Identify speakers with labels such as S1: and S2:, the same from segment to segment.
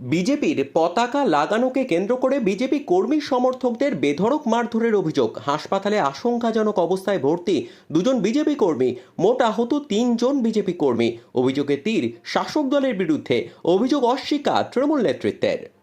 S1: বিজেপির পতাকা লাগানোকে কেন্দ্র করে বিজেপি কর্মী সমর্থকদের বেধড়ক মারধরের অভিযোগ। হাসপাতালে আশঙ্কাজনক অবস্থায় ভর্তি দুজন বিজেপি কর্মী, মোট আহত তিনজন বিজেপি কর্মী। অভিযোগে তীর শাসক দলের বিরুদ্ধে। অভিযোগ অস্বীকার তৃণমূল নেতৃত্বের।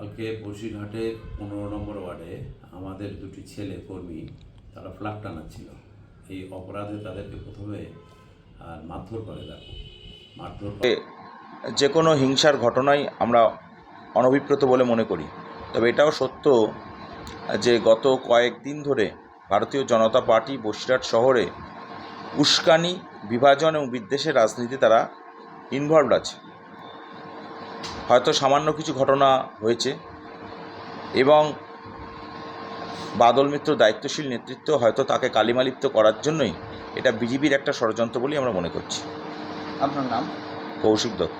S2: কালকে বসিরহাটের পনেরো নম্বর ওয়ার্ডে আমাদের দুটি ছেলে কর্মী, তারা ফ্ল্যাগ টানাচ্ছিল এই অপরাধে তাদেরকে প্রথমে আর মারধর করে দেখো। মারধর
S3: যে কোনো হিংসার ঘটনাই আমরা অনভিপ্রত বলে মনে করি। তবে এটাও সত্য যে গত কয়েকদিন ধরে ভারতীয় জনতা পার্টি বসিরহাট শহরে উস্কানি, বিভাজন এবং বিদ্বেষের রাজনীতি তারা ইনভলভড আছে। হয়তো সামান্য কিছু ঘটনা হয়েছে এবং বাদল মিত্র দায়িত্বশীল নেতৃত্ব হয়তো তাকে কালিমালিপ্ত করার জন্যই এটা বিজেপির একটা ষড়যন্ত্র বলেই আমরা মনে করছি।
S4: আপনার নাম?
S3: কৌশিক দত্ত।